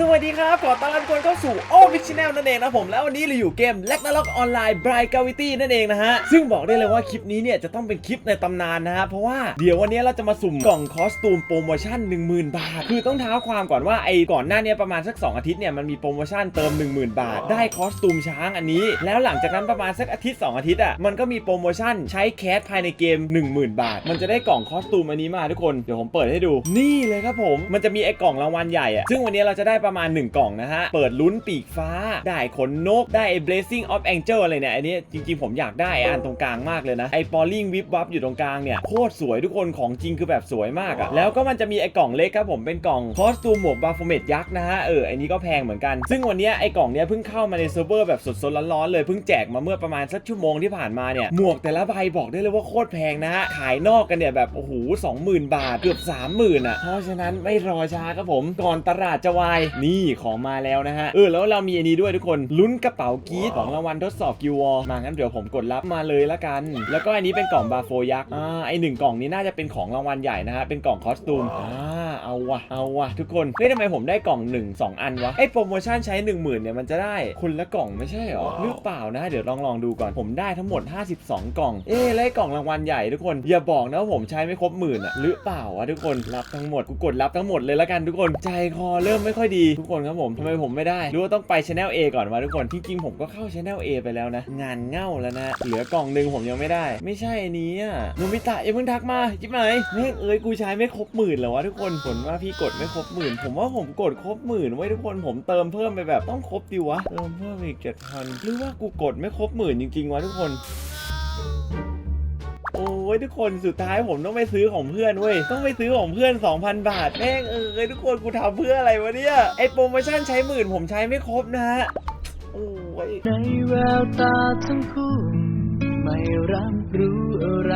สวัสดีครับ ขอต้อนรับทุกคนเข้าสู่โอฟิชแนลนั่นเองนะผมแล้ววันนี้เราอยู่เกม l ลกนาล็อกออนไลน์ Bright Gravity นั่นเองนะฮะ ซึ่งบอกได้เลยว่าคลิปนี้เนี่ยจะต้องเป็นคลิปในตำนานนะฮะ เพราะว่าเดี๋ยววันนี้เราจะมาสุ่มกล่องคอสตูมโปรโมชั่น 10,000 บาท คือต้องเท้าความก่อนว่าไอ้ก่อนหน้าเนี้ประมาณสัก 2 อาทิตย์เนี่ยมันมีโปรโมชั่นเติม 10,000 บาท ได้คอสตูมช้างอันนี้ แล้วหลังจากนั้นประมาณสักอาทิตย์ 2 อาทิตย์อะมันก็มีโปรโมชั่นใช้แคสภายในเกม 10,000 บาท มันจะได้กล่องคอสตูมอันนี้มาทุกคนเดี๋ยวผมเปิดให้ดู นี่เลยครับผมมันจะมีไอ้กล่องรางวัลใหญ่อะซึ่งวันนี้เราจะได้ประมาณ 1 กล่องนะฮะ เปิดลุ้นปีกฟ้า ได้ขนนก ได้ไอ้ blazing of angel อะไรเนี่ย อันนี้จริงๆ ผมอยากได้ไอ้อันตรงกลางมากเลยนะ ไอ้ falling whip wap อยู่ตรงกลางเนี่ย โคตรสวยทุกคนของจริงคือแบบสวยมากอะแล้วก็มันจะมีไอ้กล่องเล็กครับผมเป็นกล่องคอสตูมหมวกบาโฟเมตยักษ์นะฮะ เออ อันนี้ก็แพงเหมือนกัน ซึ่งวันเนี้ยไอ้กล่องเนี้ยเพิ่งเข้ามาในเซิร์ฟเวอร์แบบสดๆร้อนๆเลยเพิ่งแจกมาเมื่อประมาณสักชั่วโมงที่ผ่านมาเนี่ยหมวกแต่ละใบบอกได้เลยว่าโคตรแพงนะฮะขายนอกกันเนี่ยแบบโอ้โหสองหมื่นบาทเกือบสามหมื่นอะเพราะฉะนั้นไม่รอช้าครับผมก่อนตลาดจะวายนี่ของมาแล้วนะฮะ เออแล้วเรามีอันนี้ด้วยทุกคน ลุ้นกระเป๋ากีดของรางวัลทดสอบกิวอมางั้นเดี๋ยวผมกดรับมาเลยละกัน แล้วก็อันนี้เป็นกล่องบาโฟยักษ์ อ่าไอหนึ่งกล่องนี้น่าจะเป็นของรางวัลใหญ่นะฮะ เป็นกล่องคอสตูม อ่าเอา วะเอาวะทุกคนเฮ้ยทำไมผมได้กล่อง 1 2 อันวะไอโปรโมชั่นใช้ 1 0,000เนี่ยมันจะได้คนละกล่องไม่ใช่หรอหรือเปล่านะ เดี๋ยวลองลองดูก่อนผมได้ทั้งหมด 52 กล่อง เอ๊ะแล้วไอ้กล่องรางวัลใหญ่ทุกคน อย่าบอกนะว่าผมใช้ไม่ครบหมื่นอะหรือเปล่าวะทุกคนรับทั้งหมดกูกดรับทั้งหมดเลยละกันทุกคนใจคอเริ่มไม่ค่อยดีทุกคนครับผมทำไมผมไม่ได้หรือว่าต้องไปช anel A ก่อนวะทุกคนจริงๆผมก็เข้าช anel A ไปแล้วนะ งานเง่าแล้วนะเหลือกล่องหนึ่งผมยังไม่ได้ ไม่ใช่อันนี้อะโนมิตะอย่าเพิ่งทักมาจิ๊บไหมแม่งเอ้ยกูใช้ไม่ครบหมื่นเหรอวะทุกคนผลว่าพี่กดไม่ครบหมื่น ผมว่าผมกดครบหมื่นไว้ทุกคนผมเติมเพิ่มไปแบบต้องครบดิวะ เติมเพิ่มอีกเจ็ดพันหรือว่ากูกดไม่ครบหมื่นจริงๆวะทุกคนโอ้ยทุกคนสุดท้ายผมต้องไปซื้อของเพื่อนเว้ยต้องไปซื้อของเพื่อน 2,000 บาทแม่งเอ้ยทุกคนกูทำเพื่ออะไรวะเนี่ยไอโปรโมชั่นใช้หมื่นผมใช้ไม่ครบนะฮะโอ้ยในแววตาทั้งคู่ ไม่รับรู้อะไร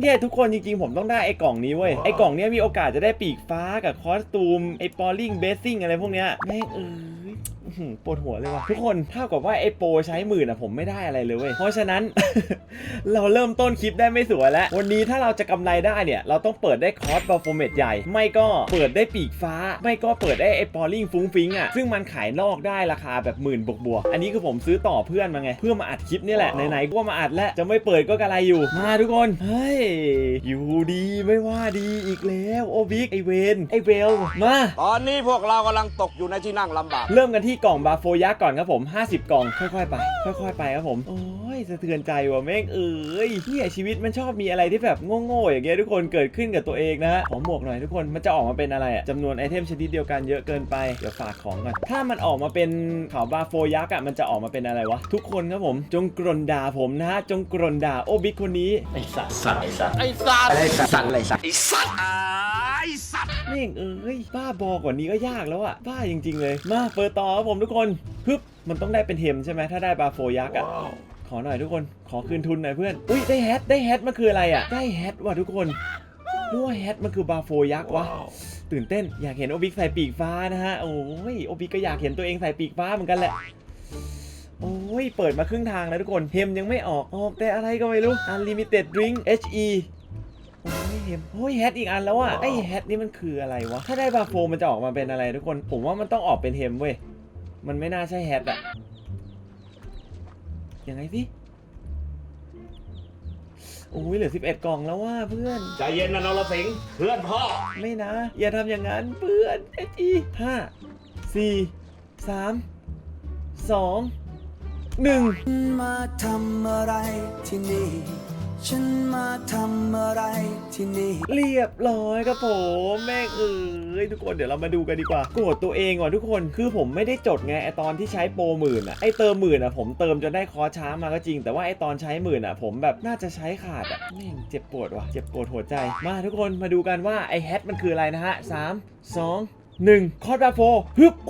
เนี่ยทุกคนจริงๆ ผมต้องได้ไอ้กล่องนี้เว้ย ไอ้กล่องเนี้ยมีโอกาสจะได้ปีกฟ้ากับคอสตูมไอ้ปอลลิงเบสซิ่งอะไรพวกเนี้ยแม่งเอ้ยอื้อหือ ปวดหัวเลยว่ะทุกคนเท่ากับว่าไอ้โปรใช้หมื่นอะผมไม่ได้อะไรเลยเว้ยเพราะฉะนั้น เราเริ่มต้นคลิปได้ไม่สวยแล้ว วันนี้ถ้าเราจะกำไรได้เนี่ย เราต้องเปิดได้คอร์สบาโฟเมตใหญ่ ไม่ก็เปิดได้ปีกฟ้า ไม่ก็เปิดได้ไอ้ปอลลิงฟุ้งฟิงอะซึ่งมันขายนอกได้ราคาแบบหมื่นบวกบวกๆอันนี้คือผมซื้อต่อเพื่อนมาไง เพื่อมาอัดคลิปนี่แหละไหนๆก็มาอัดแล้วจะไม่เปิดก็กระไรอยู่มาทุกคนเฮ้ยอยู่ดีไม่ว่าดีอีกแล้วโอบิกไอเวนไอเวลมาตอนนี้พวกเรากำลังตกอยู่ในที่นั่งลำบากเริ่มกันที่กล่องบาโฟยักษ์ก่อนครับผม 50 กล่อง ค่อยๆ ไป ค่อย ๆ ไปครับผม โอ้ยสะเทือนใจว่ะแม่งเอ้ยเนี่ยชีวิตมันชอบมีอะไรที่แบบโง่ๆอย่างเงี้ยทุกคนเกิดขึ้นกับตัวเองนะฮะขอหมวกหน่อยทุกคนมันจะออกมาเป็นอะไรอะจำนวนไอเทมชนิดเดียวกันเยอะเกินไปเดี๋ยวฝากของก่อนถ้ามันออกมาเป็นเขาบาโฟยักษ์อะมันจะออกมาเป็นอะไรวะทุกคนครับผม จงกรนด่าผมนะฮะจงกรนด่าโอบิกคนนี้ไอ้สัตว์ไอ้สัตว์ไอ้สัตว์ไอ้สัตว์ไอ้สัตว์ไอ้สัตว์ไอ้สัตว์ แม่งเอ้ยบ้าบอกว่านี้ก็ยากแล้วอะบ้าจริง ๆ เลย มาเปิดต่อครับผมทุกคนฮึบมันต้องได้เป็นเทมใช่ไหมถ้าได้บาโฟยักษ์อะขอหน่อยทุกคนขอคืนทุนหน่อยเพื่อนอุ้ยได้แฮทได้แฮทมันคืออะไรอะได้แฮทว่ะทุกคนรู้ว่าแฮทมันคือบาโฟยักษ์วะตื่นเต้นอยากเห็นโอบิกใส่ปีกฟ้านะฮะโอ้ยโอบิกก็อยากเห็นตัวเองใส่ปีกฟ้าเหมือนกันแหละโอ้ย เปิดมาครึ่งทางแล้วทุกคน เฮมยังไม่ออก ออกแต่อะไรก็ไม่รู้ Unlimited Drink HE โอ้ย เฮมโอ้ยแฮทอีกอันแล้วอะไอแฮทนี่มันคืออะไรวะ ถ้าได้บาโฟมันจะออกมาเป็นอะไรทุกคน ผมว่ามันต้องออกเป็นเฮมเว้ย มันไม่น่าใช่แฮทอะยังไงสิโอ้ยเหลือ 11 กล่องแล้วว่าเพื่อน ใจเย็นนะนรสิงห์เพื่อนพ่อ ไม่นะ อย่าทำอย่างนั้นเพื่อนเอจีห้าสี่สามสองหนึ่งมาทำอะไรที่นี่ ฉันมาทำอะไรที่นี่ เรียบร้อยครับผมแม่เอ้ยทุกคนเดี๋ยวเรามาดูกันดีกว่าโกรธตัวเองว่ะทุกคนคือผมไม่ได้จดไงไอตอนที่ใช้โปรหมื่นอะไอเติมหมื่นอะผมเติมจนได้คอช้ามาก็จริง แต่ว่าไอตอนใช้หมื่นอะผมแบบน่าจะใช้ขาดอะแม่งเจ็บปวดว่ะเจ็บปวดหัวใจมาทุกคนมาดูกันว่าไอแฮทมันคืออะไรนะฮะสามสองหนึ่งคอร์สแบบโฟฮึบโ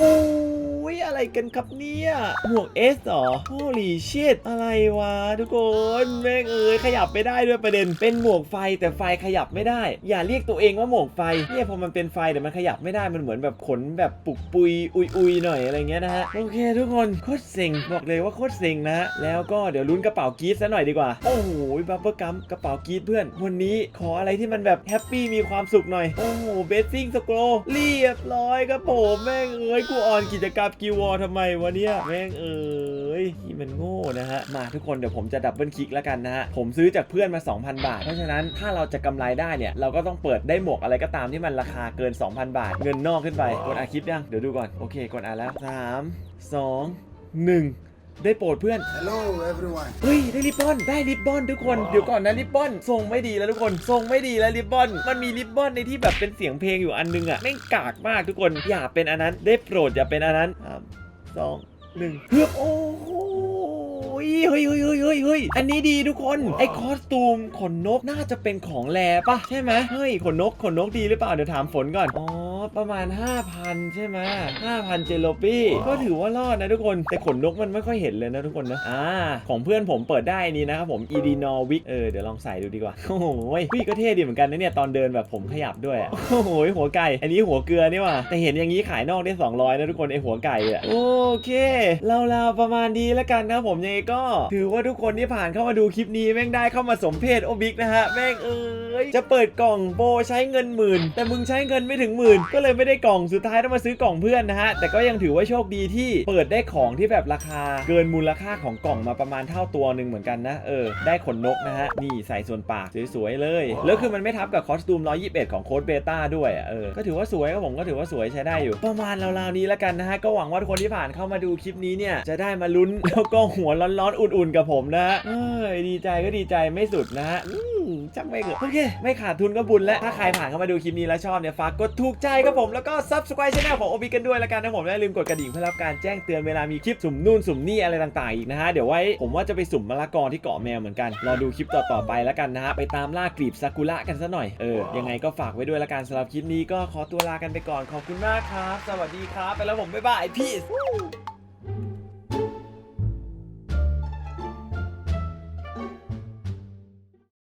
อ้ยยอะไรกันครับเนี่ยหมวกเอสเหรอ holy shit อะไรวะทุกคนแม่งเอ้ยขยับไม่ได้ด้วยประเด็น เป็นหมวกไฟแต่ไฟขยับไม่ได้ อย่าเรียกตัวเองว่าหมวกไฟเนี่ยพอมันเป็นไฟแต่มันขยับไม่ได้มันเหมือนแบบขนแบบปุกปุยอุยอุยหน่อยอะไรเงี้ยนะฮะโอเค ทุกคนโคตรเซ็งบอกเลยว่าโคตรเซ็งนะฮะแล้วก็เดี๋ยวลุ้นกระเป๋ากีดซะหน่อยดีกว่าโอ้โหบัฟเฟอร์กัมกระเป๋ากีดเพื่อน วันนี้ขออะไรที่มันแบบแฮปปี้มีความสุขหน่อยโอ้โหเบสซิ่งสโกรเรียบร้อยครับผมแม่งเอ้ยกูออนกิจกรรมกิวอทำไมวะเนี่ยแม่งเอ้ยที่มันโง่นะฮะ มาทุกคนเดี๋ยวผมจะดับเบิลคลิกแล้วกันนะฮะ ผมซื้อจากเพื่อนมา 2,000 บาท เพราะฉะนั้นถ้าเราจะกำไรได้เนี่ย เราก็ต้องเปิดได้หมวกอะไรก็ตามที่มันราคาเกิน 2,000 บาท เงินนอกขึ้นไป กดอาคลิปยัง เดี๋ยวดูก่อน โอเค กดอ่าแล้ว 3 2 1 ได้โปรดเพื่อน Hello everyone เฮ้ยได้ริบบอนได้ริบบอนทุกคนเดี๋ยวก่อนนะริบบอนทรงไม่ดีแล้วทุกคนทรงไม่ดีแล้วริบบอน มันมีริบบอนในที่แบบเป็นเสียงเพลงอยู่อันนึงอะแม่งกากมากทุกคนอย่าเป็นอันนั้น ได้โปรดอย่าเป็นอันนั้นสามสองหนึ่งเฮือบโอ้โหเฮ้ยเฮ้ยเฮ้ยเฮ้ยเฮ้ยเฮ้ยอันนี้ดีทุกคน ไอ้คอสตูมขนนกน่าจะเป็นของแลปะใช่ไหมเฮ้ยขนนกขนนกดีหรือเปล่าเดี๋ยวถามฝนก่อนอ๋อ ประมาณ 5,000 ใช่ไหม5,000 เจโลปี้ ก็ถือว่ารอดนะทุกคน แต่ขนนกมันไม่ค่อยเห็นเลยนะทุกคนนะอ่าของเพื่อนผมเปิดได้นี้นะครับผม e d n o r w i c เออเดี๋ยวลองใส่ดูดีกว่า โอ้โหพี่ก็เท่ดีเหมือนกันนะเนี่ย ตอนเดินแบบผมขยับด้วย โอ้โห หัวไก่ อันนี้หัวเกลือนี่ว่ะแต่เห็นอย่างนี้ขายนอกได้ 200 นะทุกคนไอหัวไก่อะโอเคเราๆประมาณนี้แล้วกันนะผมยังไงก็ ถือว่าทุกคนที่ผ่านเข้ามาดูคลิปนี้แม่งได้เข้ามาสมเพศโอบิกนะฮะแม่งเอ้ยจะเปิดกล่องโบใช้เงินหมื่นแต่มึงใช้เงินไม่ถึงหมื่นก็เลยไม่ได้กล่องสุดท้ายต้องมาซื้อกล่องเพื่อนนะฮะแต่ก็ยังถือว่าโชคดีที่เปิดได้ของที่แบบราคาเกินมูลค่าของกล่องมาประมาณเท่าตัวหนึ่งเหมือนกันนะเออได้ขนนกนะฮะนี่ใส่ส่วนปากสวยๆเลย แล้วคือมันไม่ทับกับคอสตูม 121 ของโค้ดเบต้าด้วยอะเออก็ถือว่าสวยครับผมก็ถือว่าสวยใช้ได้อยู่ ประมาณราวๆนี้แล้วกันนะฮะก็หวังว่าทุกคนที่ผ่านเข้ามาดูคลิปนี้เนี่ยจะได้มาลุ้นแล้วก็หัวร้อนๆอุ่นๆกับผมนะฮะเอ้ยดีใจก็ดีใจไม่สุดนะฮะอืม จังไม่เกิดโอเค ไม่ขาดทุนก็บุญแล้วถ้าใครผ่านเข้ามาดูคลิปนี้แล้วชอบเนี่ยฝากกดถูกใจครับผมแล้วก็ subscribe channel ของโอบิกันด้วยแล้วกันนะผมและอย่าลืมกดกระดิ่งเพื่อรับการแจ้งเตือนเวลามีคลิปสุ่มนู่นสุ่มนี่อะไรต่างๆอีกนะฮะเดี๋ยวไว้ผมว่าจะไปสุ่มมะละกอที่เกาะแมวเหมือนกันรอดูคลิปต่อๆไปแล้วกันนะฮะไปตามล่ากลีบซากุระกันซะหน่อยเออยังไงก็ฝากไว้ด้วยแล้วกันสำหรับคลิปนี้ก็ขอตัวลากันไปก่อนขอบคุณมากครับ สวัสดีครับ ไปแล้วผมบ๊ายบายพีซ